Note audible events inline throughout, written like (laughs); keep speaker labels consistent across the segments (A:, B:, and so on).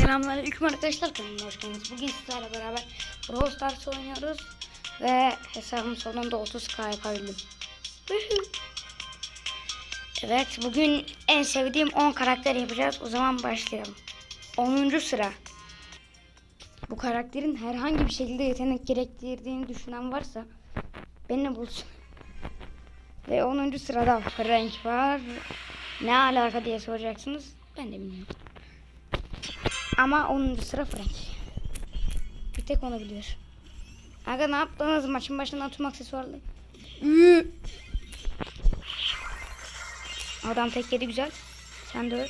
A: Selamünaleyküm arkadaşlar kanalıma hoş geldiniz. Bugün sizlerle beraber Brawl Stars oynuyoruz ve hesabım sonunda 30k yapabildim. Evet bugün en sevdiğim 10 karakter yapacağız. O zaman başlayalım. 10. sıra. Bu karakterin herhangi bir şekilde yetenek gerektirdiğini düşünen varsa beni bulsun. Ve 10. sırada Frank var. Ne alaka diye soracaksınız. Ben de bilmiyorum. Ama 10. sıra Frank. Bir tek onu biliyor. Aga ne yaptınız maçın başından tüm aksesuarlı. Ü. Adam tek yedi güzel. Sen de öl.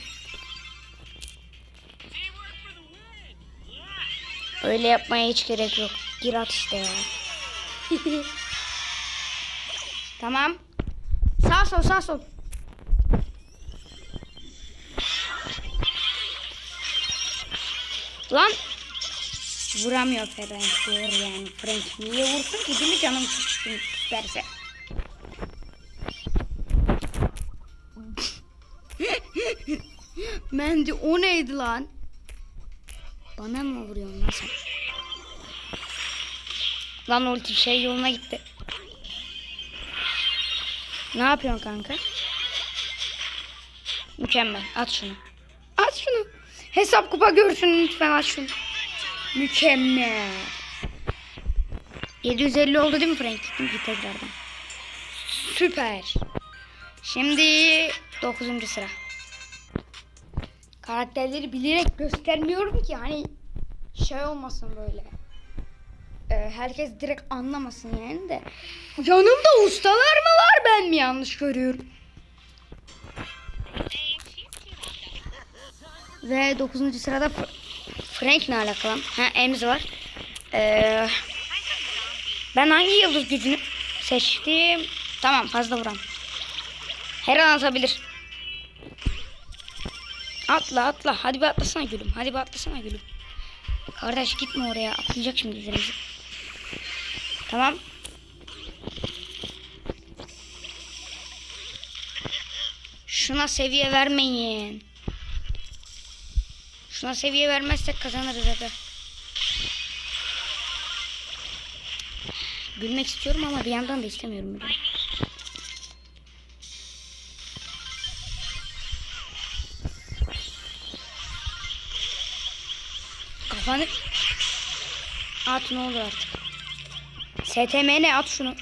A: Öyle yapmaya hiç gerek yok. Gir at işte ya. (laughs) tamam. Sağ sol sağ sol. Lan vuramıyor Frank vur yani Frank niye vursun ki değil mi canım isterse. (laughs) Mendi o neydi lan? Bana mı vuruyorsun lan sen? Lan ulti şey yoluna gitti. Ne yapıyorsun kanka? Mükemmel. At şunu. At şunu. Hesap kupa görsün lütfen at şunu. Mükemmel. 750 oldu değil mi Frank? Git tekrardan. Süper. Şimdi 9. sıra. Karakterleri bilerek göstermiyorum ki hani şey olmasın böyle. Ee, herkes direkt anlamasın yani de. Yanımda ustalar mı var ben mi yanlış görüyorum? Ve 9. sırada Frank ne alakalı? Ha Ems var. Ee, ben hangi yıldız gücünü seçtim? Tamam fazla vuran. Her an atabilir. Atla atla. Hadi bir atlasana gülüm. Hadi bir atlasana gülüm. Kardeş gitme oraya. Atlayacak şimdi üzerimize. Tamam. Şuna seviye vermeyin. Şuna seviye vermezsek kazanırız hadi. Gülmek istiyorum ama bir yandan da istemiyorum. Böyle. Kafanı at ne olur artık. STMN at şunu.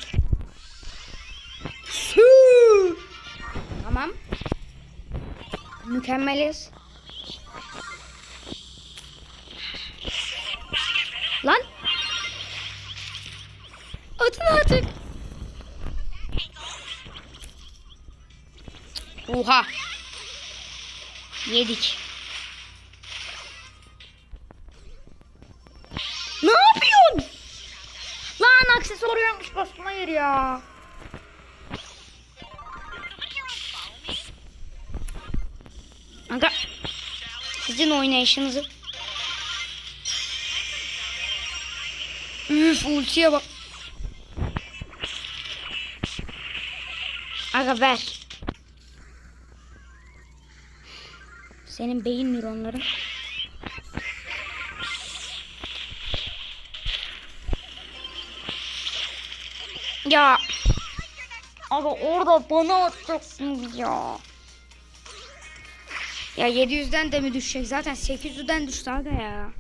A: Sü! Tamam. Mükemmeliz. Atın artık. Oha. Yedik. Ne yapıyorsun? Lan aksesuar yanlış bastım hayır ya. Aga sizin oynayışınızı Üf ultiye bak. Aga ver. Senin beyin nöronların. Ya. Aga orada bana atacaksınız ya. Ya 700'den de mi düşecek? Zaten 800'den düştü aga ya.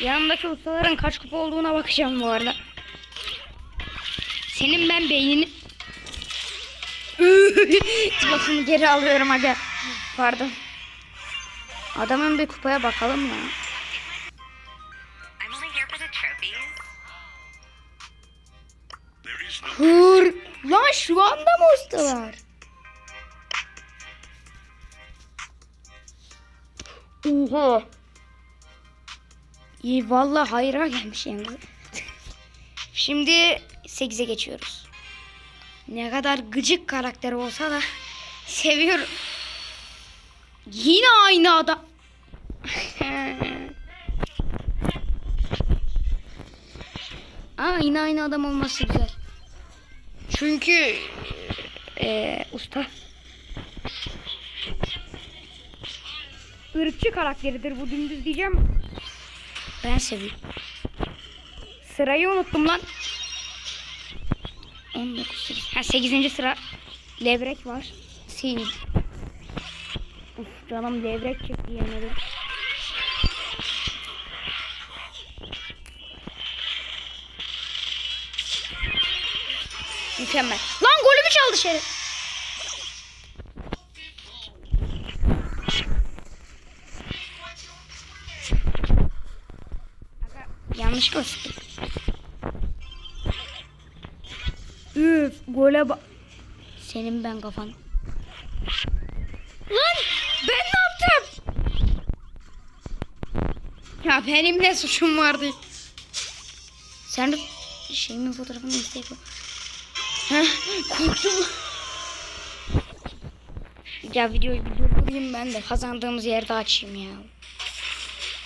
A: Yanımdaki ustaların kaç kupa olduğuna bakacağım bu arada. Senin ben beynini... Lafımı (laughs) geri alıyorum aga. Pardon. Adamın bir kupaya bakalım
B: no
A: Hır. Lan şu anda mı ustalar? Oha. İyi vallahi hayra gelmiş yalnız. Şimdi 8'e geçiyoruz. Ne kadar gıcık karakter olsa da seviyorum. Yine aynı adam. (laughs) Aa yine aynı adam olması güzel. Çünkü Ee, usta. Irkçı karakteridir bu dümdüz diyeceğim. Ben seviyorum. Sırayı unuttum lan. 19 sıra. Ha 8. sıra. Levrek var. Sil. Uf canım levrek çekti yemedim. Mükemmel. Lan golümü çaldı şerif. Yanlışlıkla sıktım. Üf gole bak. Senin ben kafan. Lan ben ne yaptım? Ya benim ne suçum vardı? Sen de şeyimin fotoğrafını isteyip Heh, korktum. Ya videoyu bir durdurayım ben de kazandığımız yerde açayım ya.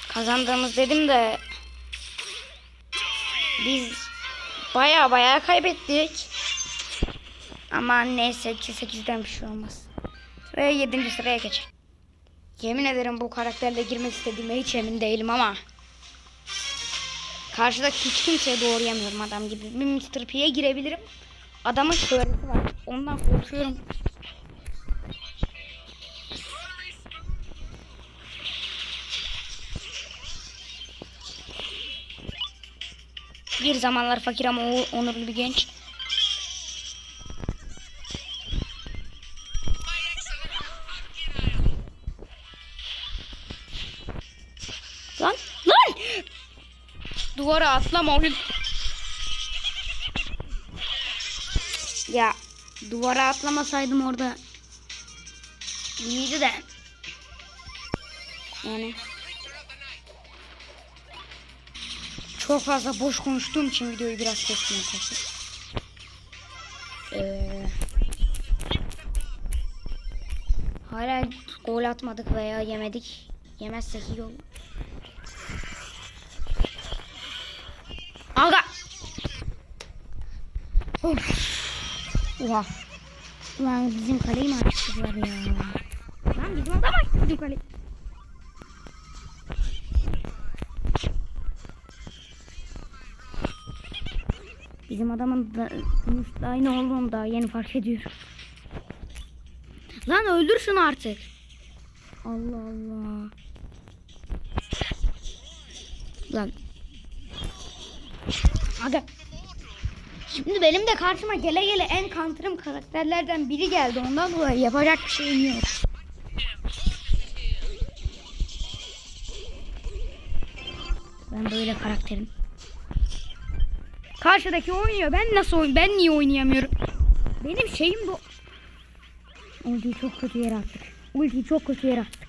A: Kazandığımız dedim de biz baya baya kaybettik. Ama neyse 8'den bir şey olmaz. Ve 7. sıraya geç. Yemin ederim bu karakterle girmek istediğime hiç emin değilim ama. Karşıdaki hiç kimseye doğrayamıyorum adam gibi. Bir Mr. P'ye girebilirim. Adamın şöhreti var. Ondan korkuyorum. Bir zamanlar fakir ama o- onurlu bir genç. Lan lan! Duvara atlama oyun. Ya duvara atlamasaydım orada iyiydi de. Yani çok fazla boş konuştuğum için videoyu biraz kestim arkadaşlar. Ee, hala gol atmadık veya yemedik. Yemezsek iyi olur. Aga. Of. Oha. Ulan bizim kaleyi mi açtılar ya? Lan bizim adam açtı bizim kaleyi. Bizim adamın da aynı olduğunu daha yeni fark ediyorum. Lan öldür şunu artık. Allah Allah. Lan. Aga. Şimdi benim de karşıma gele gele en kantırım karakterlerden biri geldi. Ondan dolayı yapacak bir şeyim yok. Ben böyle karakterim. Karşıdaki oynuyor. Ben nasıl oyn Ben niye oynayamıyorum? Benim şeyim bu. Ultiyi çok kötü yere attık. Ultiyi çok kötü yere attık.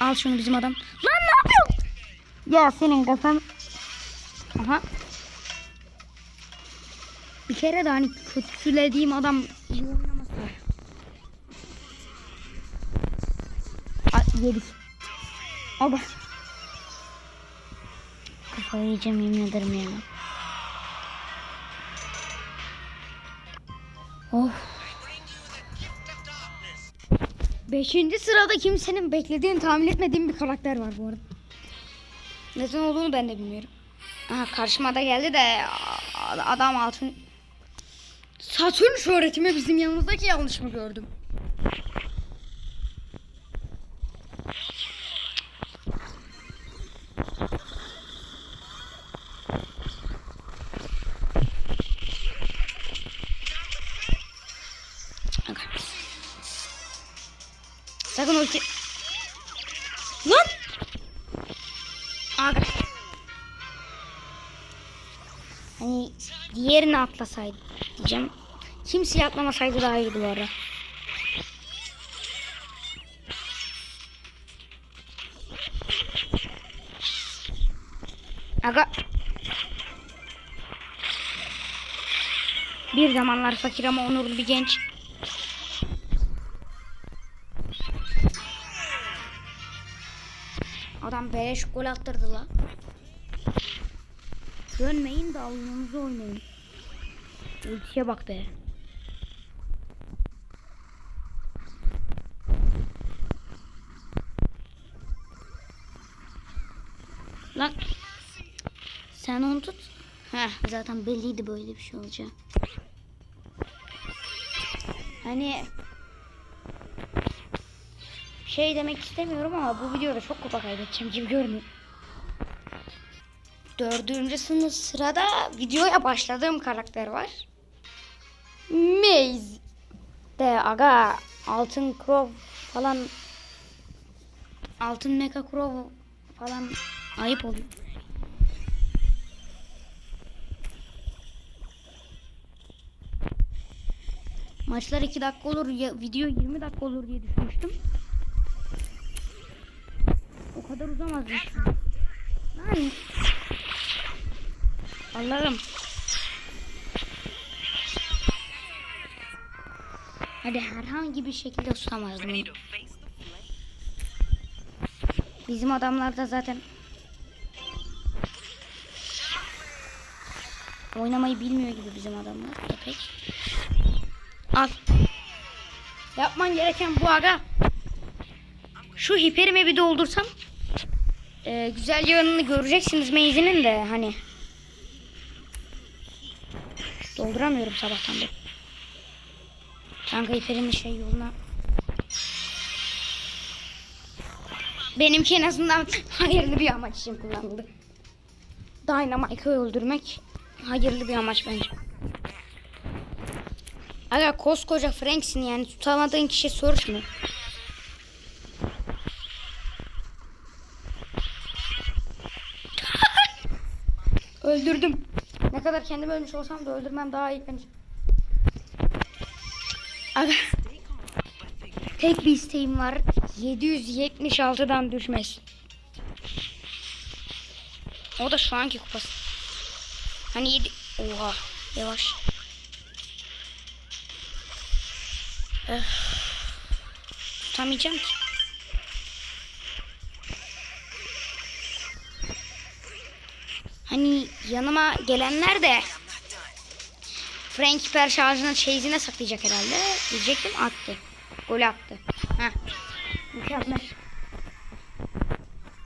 A: Al şunu bizim adam. Lan ne yapıyorsun? Ya senin kafan. Aha. Bir kere de hani kötülediğim adam iyi oynamasa. A- yedik. Oba. Kafayı yiyeceğim yemin ederim ya. Of. Beşinci sırada kimsenin beklediğini tahmin etmediğim bir karakter var bu arada. Neden olduğunu ben de bilmiyorum. Aha karşıma da geldi de adam altın Satürn şöhretimi bizim yanımızdaki yanlış mı gördüm? Hani diğerini atlasaydı diyeceğim. Kimseyi atlamasaydı daha iyiydi bu arada. Aga. Bir zamanlar fakir ama onurlu bir genç. Adam beleş gol attırdı la. Dönmeyin de alnınızı oynayın. Ultiye bak be. Lan.
C: Sen onu tut. Heh, zaten belliydi böyle bir şey olacağı.
A: Hani şey demek istemiyorum ama bu videoda çok kupa kaybedeceğim gibi görünüyor. Dördüncü sınıf sırada videoya başladığım karakter var. Maze. De aga altın crow falan altın mecha crow falan ayıp oluyor. Maçlar 2 dakika olur ya video 20 dakika olur diye düşünmüştüm. O kadar uzamaz lütfen. Allah'ım. Hadi herhangi bir şekilde tutamazdım. Bizim adamlar da zaten oynamayı bilmiyor gibi bizim adamlar da pek. Al. Yapman gereken bu aga. Şu hiperimi bir doldursam e, güzel yanını göreceksiniz meyzinin de hani. Dolduramıyorum sabahtan beri. Kanka hiperimin şey yoluna. Benimki en azından (laughs) hayırlı bir amaç için kullanıldı. Dynamite'ı öldürmek hayırlı bir amaç bence. Aga koskoca Frank'sin yani tutamadığın kişi soruş mu? (laughs) Öldürdüm. Ne kadar kendim ölmüş olsam da öldürmem daha iyi bence. Aga. Tek bir isteğim var. 776'dan düşmez. O da şu anki kupası. Hani 7... Oha. Yavaş. Öf. Tutamayacağım ki. Hani yanıma gelenler de Frank hiper şarjını çeyizine saklayacak herhalde. Diyecektim attı. Gol attı. Heh. Mükemmel.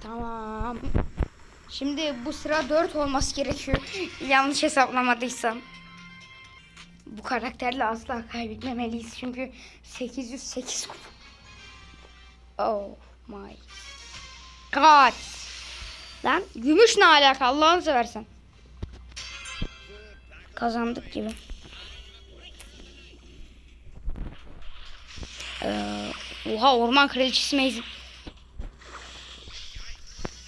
A: Tamam. Şimdi bu sıra 4 olması gerekiyor. (laughs) Yanlış hesaplamadıysam. Bu karakterle asla kaybetmemeliyiz çünkü 808 kupa. Oh my god. Lan gümüş ne alaka Allah'ını seversen. Kazandık gibi. Ee, oha orman kraliçesi Maze.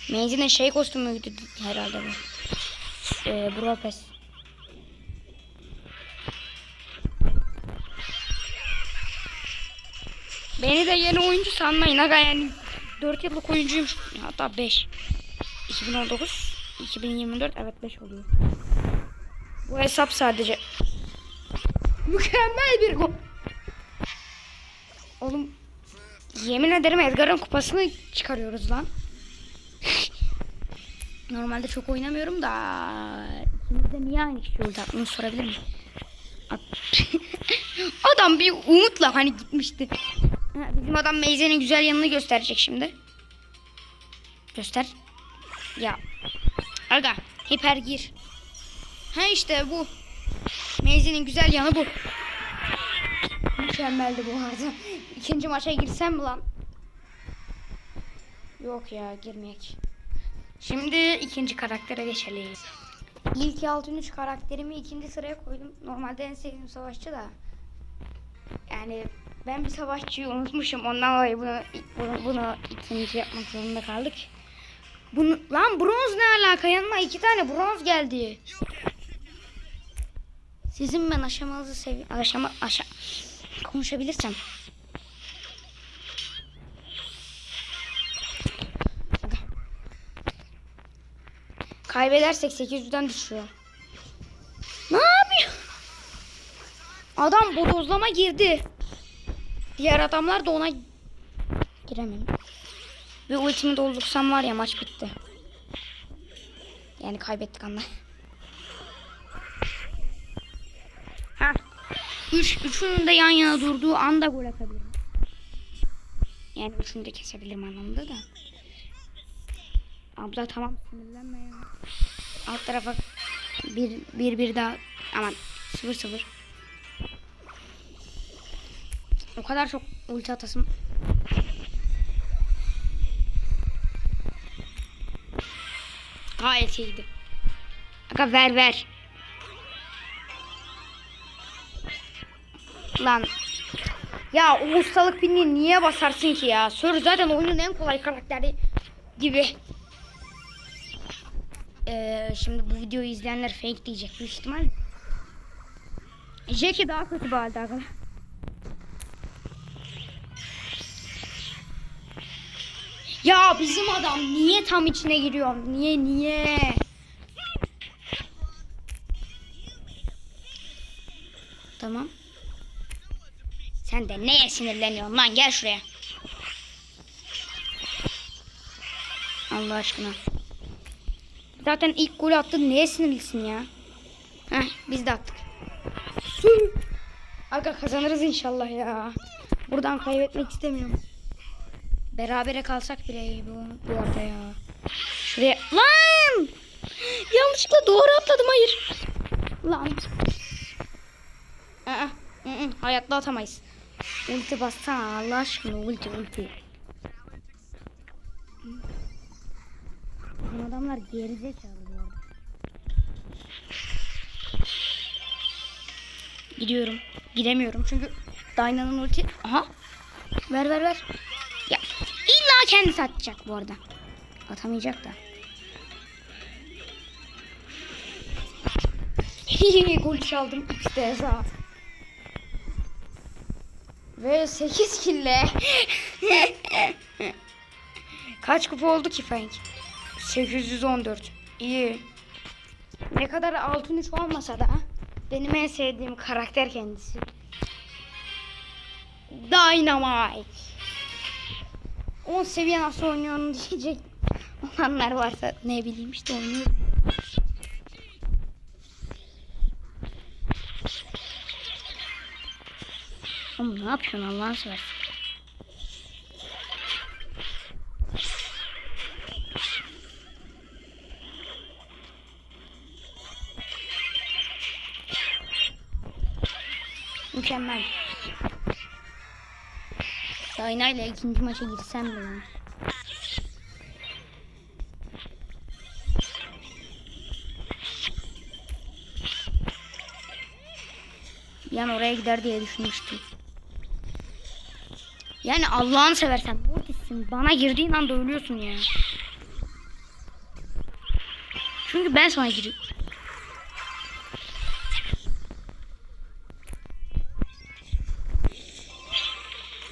A: Maze'nin şey kostümüydü herhalde bu. Ee, Pass. Beni de yeni oyuncu sanmayın aga yani 4 yıllık oyuncuyum hatta 5 2019 2024 evet 5 oluyor Bu hesap sadece Mükemmel bir gol Oğlum Yemin ederim Edgar'ın kupasını çıkarıyoruz lan (laughs) Normalde çok oynamıyorum da İkimiz niye aynı kişi oldu bunu sorabilir miyim? (laughs) Adam bir umutla hani gitmişti. Bizim adam Meyze'nin güzel yanını gösterecek şimdi. Göster. Ya. Aga. Hiper gir. Ha işte bu. Meyze'nin güzel yanı bu. Mükemmeldi bu arada. (laughs) İkinci maça girsem mi lan? Yok ya girmeyek. Şimdi ikinci karaktere geçelim. İlk altın 3 karakterimi ikinci sıraya koydum. Normalde en sevdiğim savaşçı da. Yani ben bir savaşçıyı unutmuşum. Ondan dolayı bunu, bunu, bunu ikinci yapmak zorunda kaldık. Bunu, lan bronz ne alaka? Yanıma iki tane bronz geldi. Sizin ben aşamanızı seviyorum. Aşama, aşa konuşabilirsem. Kaybedersek 800'den düşüyor. Ne yapıyor? Adam bodozlama girdi. Diğer adamlar da ona giremem. Ve ultimi doldursam var ya maç bitti. Yani kaybettik anla. Ha. Üç, üçünün de yan yana durduğu anda gol atabilirim. Yani üçünü de kesebilirim anlamında da. Abla tamam sinirlenme ya. Alt tarafa bir bir, bir daha aman sıfır sıfır. O kadar çok ulti atasım. Gayet iyiydi. Aga ver ver. Lan. Ya o ustalık pinini niye basarsın ki ya? Sör zaten oyunun en kolay karakteri gibi. Ee, şimdi bu videoyu izleyenler fake diyecek büyük ihtimal. Jackie daha kötü bir halde arkadaşlar. Ya bizim adam niye tam içine giriyor? Niye niye? Tamam. Sen de neye sinirleniyorsun lan gel şuraya. Allah aşkına. Zaten ilk golü attın neye sinirlisin ya? Heh biz de attık. Aga kazanırız inşallah ya. Buradan kaybetmek istemiyorum. Berabere kalsak bile iyi bu, bu arada ya. Şuraya lan! Yanlışlıkla doğru atladım hayır. Lan. Aa, ı -ı, hayatta atamayız. Ulti bassana Allah aşkına ulti ulti. Bu adamlar gerizekalı bu arada. Gidiyorum. Gidemiyorum çünkü Dyna'nın ulti. Aha. Ver ver ver. Ya illa kendisi atacak bu arada. Atamayacak da. (laughs) Gol çaldım işte za. Ve 8 kille. Kaç kupa oldu ki Frank? 814. İyi. Ne kadar altın üç olmasa da benim en sevdiğim karakter kendisi. Dynamite. 10 seviye nasıl oynuyorum diyecek olanlar varsa ne bileyim işte oynuyorum. Ne yapıyorsun Allah'ını seversen. Mükemmel. Dayna ile ikinci maça girsem? Bir an oraya gider diye düşünmüştüm. Yani Allah'ını seversen Mortis'sin. Bana girdiğin anda ölüyorsun ya. Çünkü ben sana giriyorum.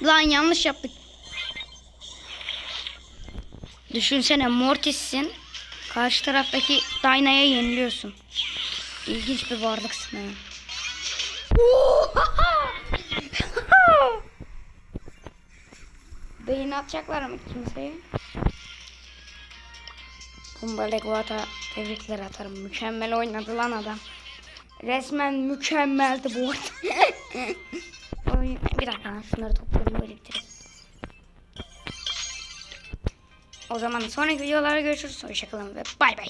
A: Lan yanlış yaptık. Düşünsene Mortis'sin. Karşı taraftaki Dyna'ya yeniliyorsun. İlginç bir varlıksın ha. Beyin atacaklar mı kimseye? Kumbale Guata tebrikler atarım. Mükemmel oynadı lan adam. Resmen mükemmeldi bu. (laughs) Oyun... Bir dakika şunları toplayalım biriktirelim. O zaman sonraki videolarda görüşürüz. Hoşçakalın ve bay bay.